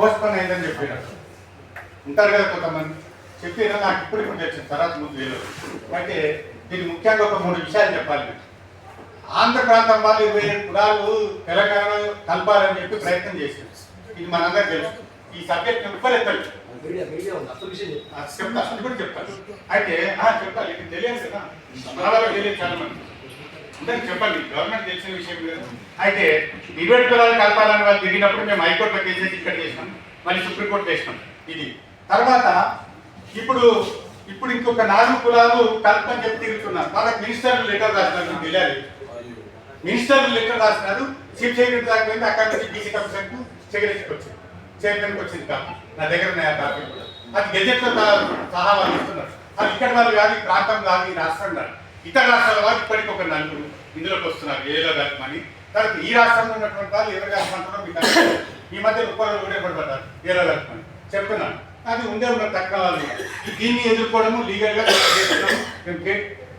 Post phone అయిందని చెప్పినారు ఉంటారు కదా కొంతమంది. చెప్పినా నాకు ఇప్పుడు ఇప్పుడు తెలిసింది తర్వాత ముందు తెలియదు అయితే దీనికి ముఖ్యంగా ఒక మూడు విషయాలు చెప్పాలి. ఆంధ్ర ప్రాంతం వాళ్ళు ఇరవై ఏడు కులాలు తెలంగాణ కలపాలని చెప్పి ప్రయత్నం చేశారు. ఇది మనందరికీ తెలుసు. ఈ సబ్జెక్ట్ చెప్పు. అది చెప్తా. అది కూడా చెప్తాను అయితే చెప్పాలి ఇది తెలియదు కదా. తెలియదు చాలా మంది అందరికి చెప్పండి గవర్నమెంట్ తెలిసిన విషయం లేదు. అయితే ఇరవై కులాలు కలపాలని వాళ్ళు తిరిగినప్పుడు మేము హైకోర్టులో కేసేసి ఇక్కడ చేసినాం మళ్ళీ సుప్రీంకోర్టు చేసినాం ఇది. తర్వాత ఇప్పుడు ఇప్పుడు ఇంకొక నాలుగు కులాలు కలపని చెప్పి తిరుగుతున్నారు. వాళ్ళకి మినిస్టర్ లెటర్ రాస్తున్నారు వెళ్ళాలి మినిస్టర్ లెటర్ రాస్తున్నారు చీఫ్ సెక్రటరీ దాకా పోయింది అక్కడ నుంచి బీసీ కమిషన్కు సెక్రటరీకి వచ్చింది. చైర్మన్కి వచ్చింది కాపీ నా దగ్గర నా కాపీ కూడా. అది గెజెట్ సహా వాళ్ళు ఇస్తున్నారు. అది ఇక్కడ వాళ్ళు కాదు ప్రాంతం కాదు ఈ రాష్ట్రం కాదు. ఇతర రాష్ట్రాల వాళ్ళు ఇప్పటికి ఒక నలుగురు ఇందులోకి వస్తున్నారు. ఏదో కలపమని తర్వాత ఈ రాష్ట్రంలో ఉన్నటువంటి వాళ్ళు ఎవరు కలపమంటారో మీకు ఈ మధ్య రూపాయలు కూడా పడబడ్డారు ఏదో కలపమని చెప్తున్నాను అది ఉండే ఉన్న తక్కువ వాళ్ళు దీన్ని ఎదుర్కోవడము లీగల్గా చేస్తున్నాము. మేము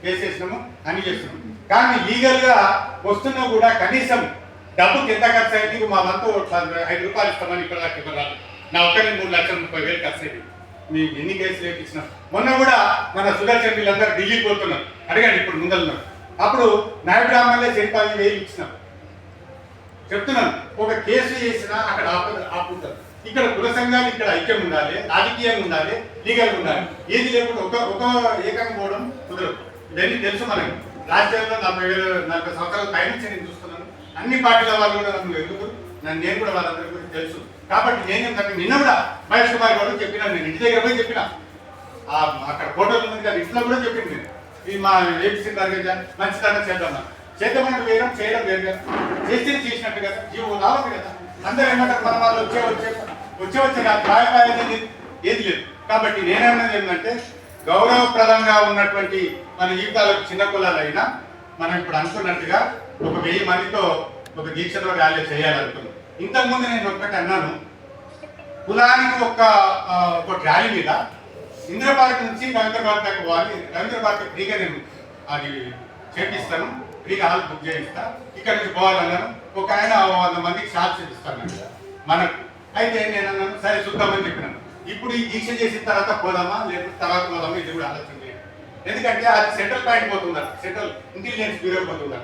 కేసు అని చేస్తున్నాము. కానీ లీగల్గా వస్తున్నా కూడా కనీసం డబ్బుకి ఎంత ఖర్చు అయింది? మా వంతు ఐదు రూపాయలు ఇస్తామని ఇక్కడ దాకా ఇవ్వరాదు. నా ఒక్కరి మూడు లక్షల ముప్పై వేలు ఖర్చు అయింది. మీకు ఎన్ని కేసులు వేపించినా. మొన్న కూడా మన సుదర్శన్ వీళ్ళందరూ ఢిల్లీకి పోతున్నారు. అడగండి ఇప్పుడు ముందలున్నారు అప్పుడు నాయుడు రామాలే చెరిపాలి వేలు ఇచ్చినాం. చెప్తున్నాను ఒక కేసు చేసినా అక్కడ ఆపు- ఆపుతారు. ఇక్కడ కుల సంఘాలు ఇక్కడ ఐక్యం ఉండాలి రాజకీయం ఉండాలి లీగల్ ఉండాలి. ఏది లేకుండా ఒక ఒక ఏకంగా పోవడం కుదరదు. ఇవన్నీ తెలుసు మనకి. రాజ్యాంగంలో నలభై వేల నలభై సంవత్సరాల పైనుంచి నేను చూస్తున్నాను. అన్ని పార్టీల వాళ్ళు కూడా నన్ను ఎందుకు నన్ను నేను కూడా వాళ్ళందరి గురించి తెలుసు. కాబట్టి నేను ఏంటంటే నిన్న కూడా మహేష్ కుమార్ గారు చెప్పిన నేను ఇంటి దగ్గర పోయి చెప్పిన. ఆ అక్కడ హోటల్ ఉంది కదా ఇంట్లో కూడా చెప్పింది నేను. ఇది మా ఏపీసీ తరగతి మంచిదన్న చేద్దాం చేద్దామని వేయడం చేయడం వేరు కదా. చేస్తే చేసినట్టు కదా. జీవో రావాలి కదా. అందరూ ఏమంటారు మన వాళ్ళు వచ్చే వచ్చే వచ్చే వచ్చే కాదు. ప్రాయపాయది ఏది లేదు. కాబట్టి నేనేమన్నది ఏంటంటే గౌరవప్రదంగా ఉన్నటువంటి మన జీవితాలకు చిన్న కులాలైనా మనం ఇప్పుడు అనుకున్నట్టుగా ఒక వెయ్యి మందితో ఒక దీక్షలో ర్యాలీ చేయాలనుకున్నాం ఇంతకుముందు నేను ఒక్కటి అన్నాను కులానికి ఒక ఒక ర్యాలీ మీద ఇంద్రపార్క్ నుంచి రవీంద్ర భారత్ దాకా పోవాలి. రవీంద్ర ఫ్రీగా నేను అది చేపిస్తాను. ఫ్రీగా హాల్ బుక్ చేయిస్తా. ఇక్కడ నుంచి పోవాలన్నాను. ఒక ఆయన వంద మందికి షాప్ చేపిస్తాను మనకు. అయితే నేను అన్నాను సరే చూద్దామని చెప్పినాను. ఇప్పుడు ఈ దీక్ష చేసిన తర్వాత పోదామా? లేకపోతే తర్వాత పోదామా? ఇది కూడా ఆలోచన చేయండి ఎందుకంటే అది సెంట్రల్ పాయింట్ పోతుందా సెంట్రల్ ఇంటెలిజెన్స్ బ్యూరో పోతుందా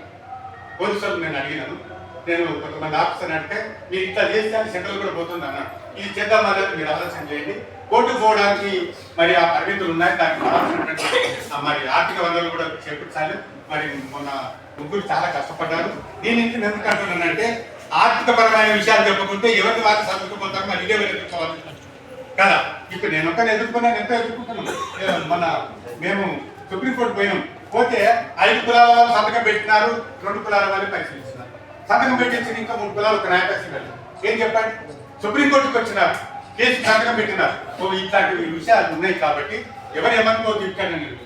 పోలీసులు నేను అడిగినాను. నేను కొంతమంది ఆఫీసర్ అంటే మీరు ఇట్లా చేస్తే అని సెంట్రల్ కూడా పోతుంది అన్నాడు ఇది చేద్దాం అనేది మీరు ఆలోచన చేయండి. కోర్టుకు పోవడానికి మరి ఆ పరిమితులు ఉన్నాయి. దానికి కావాల్సినటువంటి మరి ఆర్థిక వనరులు కూడా చేపించాలి మరి మొన్న ముగ్గురు చాలా కష్టపడ్డారు. దీని నుంచి ఎందుకు అంటున్నానంటే ఆర్థిక పరమైన విషయాలు చెప్పకుంటే ఎవరిని వారు సర్దుకుపోతారు మరి ఇదే ఎదుర్కోవాలి కదా? ఇప్పుడు నేను ఒక్కనే ఎదుర్కొన్నాను ఎంత ఎదుర్కొంటున్నాను. మన మేము సుప్రీంకోర్టు పోయినాం. పోతే ఐదు కులాల వాళ్ళు సంతకం పెట్టినారు. రెండు కులాల వాళ్ళు పరిశీలించారు. సంతకం పెట్టించిన ఇంకా మూడు పిల్లలు ఒక న్యాయపరిశీలి ఏం చెప్పండి? సుప్రీంకోర్టుకి వచ్చినారు కేసు సంతకం పెట్టినారు. ఓ ఇట్లాంటి విషయాలు ఉన్నాయి కాబట్టి ఎవరు ఏమనుకోవద్దు ఇక్కడ నేను.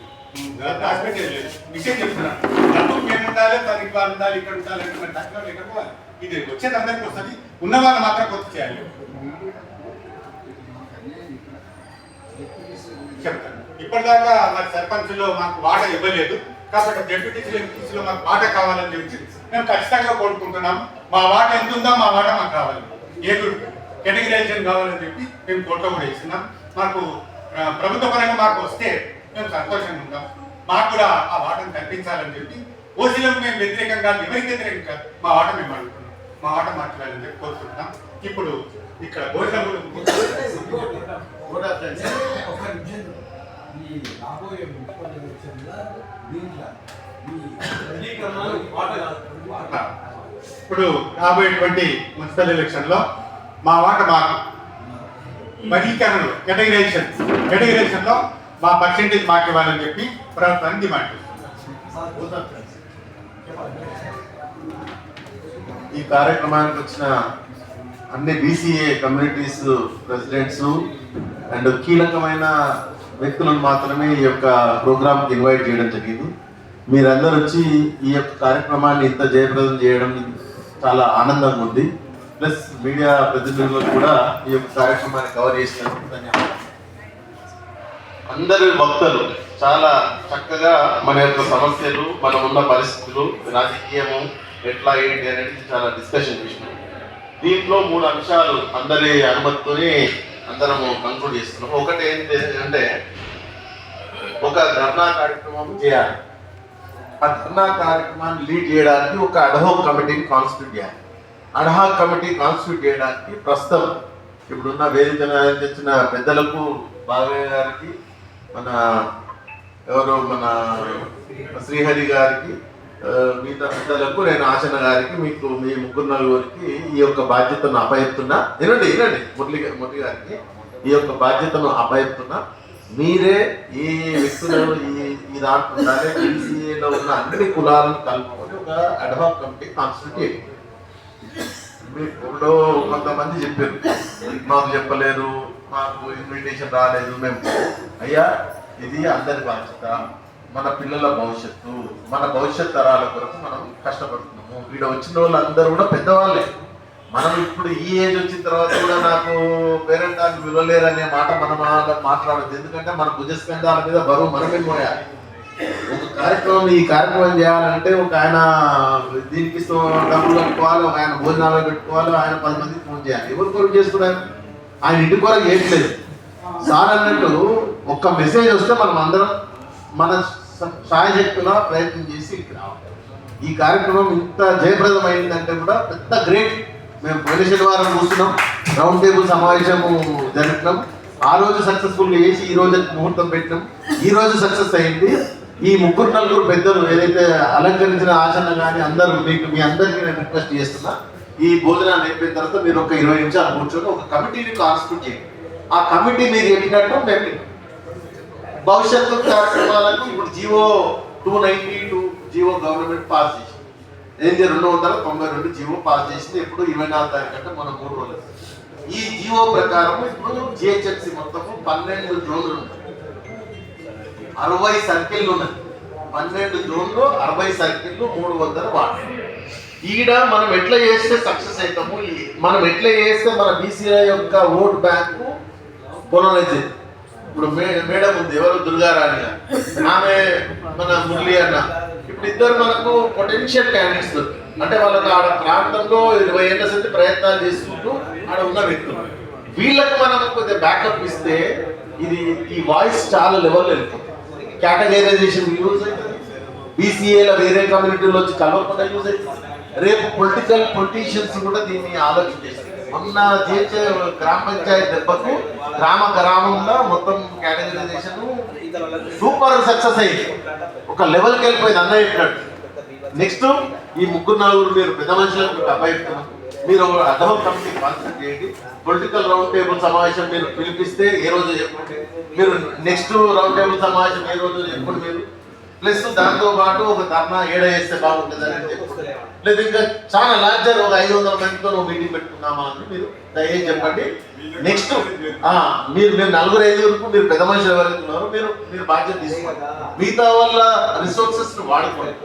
విషయం చెప్తున్నాను. డబ్బు మేము ఉండాలి తనకి వాళ్ళు ఉండాలి ఇక్కడ ఉండాలి అంటే ఎక్కడ పోవాలి ఇది వచ్చేది అందరికి వస్తుంది. ఉన్న వాళ్ళు మాత్రం కొత్త చేయాలి. చెప్తాను. ఇప్పటిదాకా మరి సర్పంచ్లో మాకు వాట ఇవ్వలేదు. కాబట్టి డెప్యూటీసీలు ఎంపీసీలో మాకు వాట కావాలని చెప్పి మేము ఖచ్చితంగా కోరుకుంటున్నాం. మా వాట ఎంత ఉందో మా వాట మాకు కావాలి. ఏ గ్రూప్ కేటగిరైజేషన్ కావాలని చెప్పి మేము ఫోటో కూడా ఇస్తున్నాం మాకు ప్రభుత్వ పరంగా మాకు వస్తే మేము సంతోషంగా ఉంటాం. మాకు కూడా ఆ వాటను కల్పించాలని చెప్పి ఓసీలకు మేము వ్యతిరేకంగా ఎవరికి వ్యతిరేకంగా కాదు మా వాట మేము అడుగుతున్నాం. మా వాట మాట్లాడాలని చెప్పి కోరుకుంటున్నాం. ఇప్పుడు ఇక్కడ భోజనం ఒక రాబోయే మున్సిపల్ దీంట్లో ఇప్పుడు రాబోయేటువంటి మున్సిపల్ ఎలక్షన్లో మా వాట మాకు వర్గీకరణలు కేటగిరైజేషన్ కేటగిరైజేషన్లో మా పర్సెంటేజ్ మాకు ఇవ్వాలని చెప్పి ప్రభుత్వాన్ని డిమాండ్ ఈ కార్యక్రమానికి వచ్చిన అన్ని బీసీఏ కమ్యూనిటీస్ ప్రెసిడెంట్స్ అండ్ కీలకమైన వ్యక్తులను మాత్రమే ఈ యొక్క ప్రోగ్రామ్కి ఇన్వైట్ చేయడం జరిగింది. మీరందరూ వచ్చి ఈ యొక్క కార్యక్రమాన్ని ఇంత జయప్రదం చేయడం చాలా ఆనందంగా ఉంది. ప్లస్ మీడియా ప్రతినిధులకు కూడా ఈ యొక్క కార్యక్రమాన్ని కవర్ చేసినందుకు ధన్యవాదాలు. అందరి భక్తులు చాలా చక్కగా మన యొక్క సమస్యలు మనం ఉన్న పరిస్థితులు రాజకీయము ఎట్లా ఏంటి అనేది చాలా డిస్కషన్ చేసినాం. దీంట్లో మూడు అంశాలు అందరి అనుమతితోని అందరము కంక్లూడ్ చేస్తున్నాం. ఒకటి ఏంటి అంటే ఒక ధర్నా కార్యక్రమం చేయాలి. ఆ ధర్నా కార్యక్రమాన్ని లీడ్ చేయడానికి ఒక అడహోక్ కమిటీని కాన్స్టిట్యూట్ చేయాలి. అడహాక్ కమిటీ కాన్స్టిట్యూట్ చేయడానికి ప్రస్తుతం ఇప్పుడున్న వేదిక తెచ్చిన పెద్దలకు బాలయ్య గారికి మన ఎవరు మన శ్రీహరి గారికి మిగతా పెద్దలకు నేను ఆశన గారికి మీకు మీ ముగ్గురు నలుగురికి ఈ యొక్క బాధ్యతను అప్పచెప్తున్నా. వినండి వినండి మురళి మురళి గారికి. ఈ యొక్క బాధ్యతను అప్పచెప్తున్నా. మీరే ఈ వ్యక్తులను ఈ మీ దాంట్లో ఉండాలి ఉన్న అన్ని కులాలను కలుపుకొని ఒక అడ్వాక్ కమిటీ కాన్స్టిట్యూట్ చేయండి మీకు ఇప్పుడు కొంతమంది చెప్పారు మాకు చెప్పలేరు మాకు ఇన్విటేషన్ రాలేదు మేము. అయ్యా ఇది అందరి బాధ్యత మన పిల్లల భవిష్యత్తు మన భవిష్యత్ తరాల కొరకు మనం కష్టపడుతున్నాము. వీడ వచ్చిన వాళ్ళందరూ కూడా పెద్దవాళ్ళే. మనం ఇప్పుడు ఈ ఏజ్ వచ్చిన తర్వాత కూడా నాకు పేరెంట్ దాన్ని విలువలేరు అనే మాట మనం మాట్లాడదు ఎందుకంటే మన భుజస్కంధాల మీద బరువు మనమే మోయాలి? ఒక కార్యక్రమం ఈ కార్యక్రమం చేయాలంటే ఒక ఆయన దీనికి డబ్బులు కట్టుకోవాలి ఒక ఆయన భోజనాలు పెట్టుకోవాలి ఆయన పది మందికి ఫోన్ చేయాలి. ఎవరి కొరకు చేస్తున్నారు? ఆయన ఇంటి కొరకు చేయట్లేదు సార్ అన్నట్టు ఒక్క మెసేజ్ వస్తే మనం అందరం మన సాయశక్తిలో ప్రయత్నం చేసి ఇక్కడ రావాలి. ఈ కార్యక్రమం ఇంత జయప్రదం అయిందంటే కూడా పెద్ద గ్రేట్. మేము పోయిన శనివారం కూర్చున్నాం. రౌండ్ టేబుల్ సమావేశము జరుపుతున్నాం ఆ రోజు సక్సెస్ఫుల్గా చేసి ఈ రోజు ముహూర్తం పెట్టినాం. ఈ రోజు సక్సెస్ అయింది. ఈ ముగ్గురు నలుగురు పెద్దలు ఏదైతే అలంకరించిన ఆచరణ కానీ అందరూ మీకు మీ అందరికీ నేను రిక్వెస్ట్ చేస్తున్నా ఈ భోజనాన్ని అయిపోయిన తర్వాత మీరు ఒక ఇరవై నిమిషాలు కూర్చొని ఒక కమిటీని కాన్స్టిట్యూట్ చేయండి. ఆ కమిటీ మీరు చెప్పినట్టు మేము భవిష్యత్తు కార్యక్రమాలకు ఇప్పుడు GO two ninety two GO government pass చేసింది. ఏంటి రెండు వందల తొంభై రెండు జియో పాస్ చేసింది ఎప్పుడు ఇరవై నాలుగు తారీఖు అంటే మన మూడు రోజులు. ఈ జియో ప్రకారం ఇప్పుడు జిహెచ్ఎంసి మొత్తము పన్నెండు జోన్లు ఉన్నాయి. అరవై సర్కిళ్ళు ఉన్నాయి పన్నెండు జోన్లో అరవై సర్కిల్లు మూడు వందల వాటర్ ఈడ మనం ఎట్లా చేస్తే సక్సెస్ అవుతాము మనం ఎట్లా చేస్తే మన బీసీఐ యొక్క ఓట్ బ్యాంకు పొలనైజ్ ఇప్పుడు మే- మేడం ఉంది ఎవరు? దుర్గారాణి ఆమె మన మురళి అన్న. ఇప్పుడు ఇద్దరు మనకు పొటెన్షియల్ క్యాండిడేట్స్ అంటే వాళ్ళకి ఆడ ప్రాంతంలో ఇరవై ఏళ్ళ సంది ప్రయత్నాలు చేసుకుంటూ ఆడ ఉన్న వ్యక్తులు. వీళ్ళకి మనం కొద్దిగా బ్యాకప్ ఇస్తే ఇది ఈ వాయిస్ చాలా లెవెల్లో వెళ్తుంది. కేటగరైజేషన్ యూజ్ అవుతుంది. బీసీఏల వేరే కమ్యూనిటీలో వచ్చి కలవకుండా యూజ్ అవుతుంది. రేపు పొలిటికల్ పొలిటీషియన్స్ కూడా దీన్ని ఆలోచించేస్తారు. మొన్న చేసే గ్రామ పంచాయతీ దెబ్బకు గ్రామ గ్రామంలో మొత్తం కేటగరైజేషన్ సూపర్ సక్సెస్ అయ్యింది ఒక లెవెల్కి వెళ్ళిపోయింది. అన్న చెప్పినట్టు. నెక్స్ట్ ఈ ముగ్గురు నలుగురు మీరు పెద్ద మనుషులకు డబ్బా అబ్బాయి ఇస్తున్నాం. మీరు అదహం కమిటీ కాన్సన్ట్రేట్ చేయండి. పొలిటికల్ రౌండ్ టేబుల్ సమావేశం మీరు పిలిపిస్తే ఏ రోజు చెప్పండి. మీరు నెక్స్ట్ రౌండ్ టేబుల్ సమావేశం ఏ రోజు చెప్పండి మీరు. ప్లస్ దాంతో పాటు ఒక ధర్నా ఏడ చేస్తే బాగుంటుంది అని చెప్పండి. లేదు ఇంకా చాలా లార్జర్ ఒక ఐదు వందల మందితో నువ్వు మీటింగ్ పెట్టుకున్నామా అని మీరు దయచేసి చెప్పండి. నెక్స్ట్ మీరు మీరు నలుగురు ఐదుగురికి మీరు పెద్ద మనుషులు ఎవరైతే ఉన్నారో మీరు మీరు బాధ్యత తీసుకోండి. మిగతా వాళ్ళ రిసోర్సెస్ వాడుకోండి.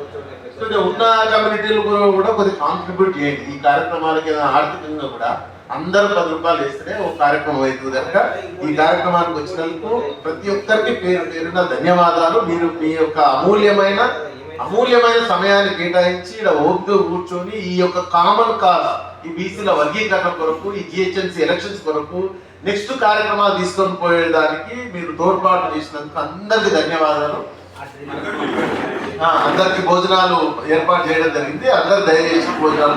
కొద్దిగా ఉన్న కమ్యూనిటీలు కూడా కొద్దిగా కాంట్రిబ్యూట్ చేయండి. ఈ కార్యక్రమాలకి ఆర్థికంగా కూడా అందరూ పది రూపాయలు వేస్తే ఒక కార్యక్రమం అవుతుంది కనుక ఈ కార్యక్రమానికి వచ్చినందుకు ప్రతి ఒక్కరికి పేరు పేరున ధన్యవాదాలు. మీరు మీ యొక్క అమూల్యమైన అమూల్యమైన సమయాన్ని కేటాయించి ఇక్కడ ఓపిక కూర్చొని ఈ యొక్క కామన్ కాజ్ ఈ బీసీల వర్గీకరణ కొరకు ఈ జిహెచ్ఎంసీ ఎలక్షన్స్ కొరకు నెక్స్ట్ కార్యక్రమాలు తీసుకొని పోయేదానికి మీరు తోడ్పాటు చేసినందుకు అందరికీ ధన్యవాదాలు. అందరికి భోజనాలు ఏర్పాటు చేయడం జరిగింది. అందరు దయచేసి భోజనాలు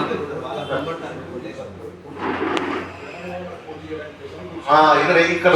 ఆ, ఇక్కడ ఇక్కడ